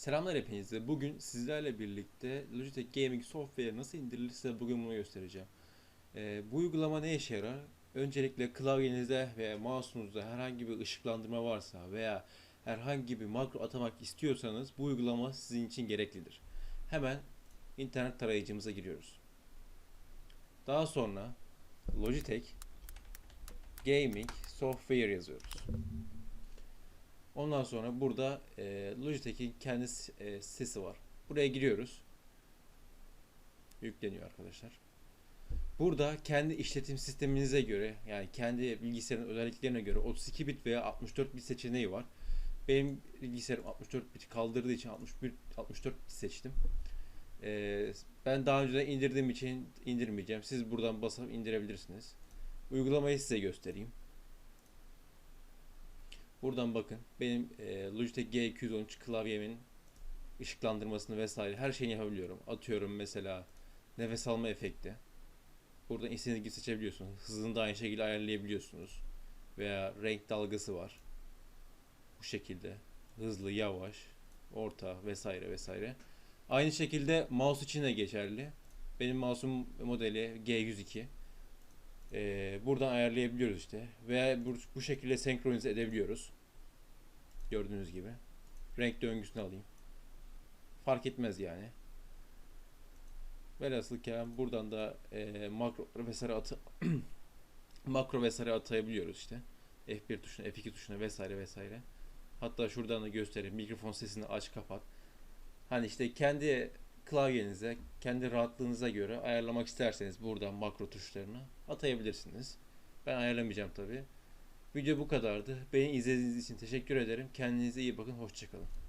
Selamlar hepinize. Bugün sizlerle birlikte Logitech Gaming Software nasıl indirilir size bugün bunu göstereceğim. Ee, bu uygulama ne işe yarar? Öncelikle klavyenizde ve mouse'unuzda herhangi bir ışıklandırma varsa veya herhangi bir makro atamak istiyorsanız bu uygulama sizin için gereklidir. Hemen internet tarayıcımıza giriyoruz. Daha sonra Logitech Gaming Software yazıyoruz. Ondan sonra burada e, Logitech'in kendi e, sitesi var. Buraya giriyoruz. Yükleniyor arkadaşlar. Burada kendi işletim sisteminize göre yani kendi bilgisayarın özelliklerine göre 32 bit veya 64 bit seçeneği var. Benim bilgisayarım 64 bit kaldırdığı için 61 64 bit seçtim. E, ben daha önceden indirdiğim için indirmeyeceğim. Siz buradan basıp indirebilirsiniz. Uygulamayı size göstereyim. Buradan bakın. Benim e, Logitech G213 klavyemin ışıklandırmasını vesaire her şeyini yapabiliyorum. Atıyorum mesela nefes alma efekti. Buradan istediğiniz gibi seçebiliyorsunuz. Hızını da aynı şekilde ayarlayabiliyorsunuz. Veya renk dalgası var. Bu şekilde. Hızlı, yavaş, orta vesaire vesaire. Aynı şekilde mouse için de geçerli. Benim mouse'um modeli G102. Ee, buradan ayarlayabiliyoruz işte. Veya bu, bu şekilde senkronize edebiliyoruz. Gördüğünüz gibi. Renk döngüsünü alayım. Fark etmez yani. Velhasıl kelam buradan da e, makro vesaire atı makro vesaire atayabiliyoruz işte. F1 tuşuna, F2 tuşuna vesaire vesaire. Hatta şuradan da göstereyim. Mikrofon sesini aç kapat. Hani işte kendi klavyenize, kendi rahatlığınıza göre ayarlamak isterseniz buradan makro tuşlarını atayabilirsiniz. Ben ayarlamayacağım tabi. Video bu kadardı. Beni izlediğiniz için teşekkür ederim. Kendinize iyi bakın. Hoşçakalın.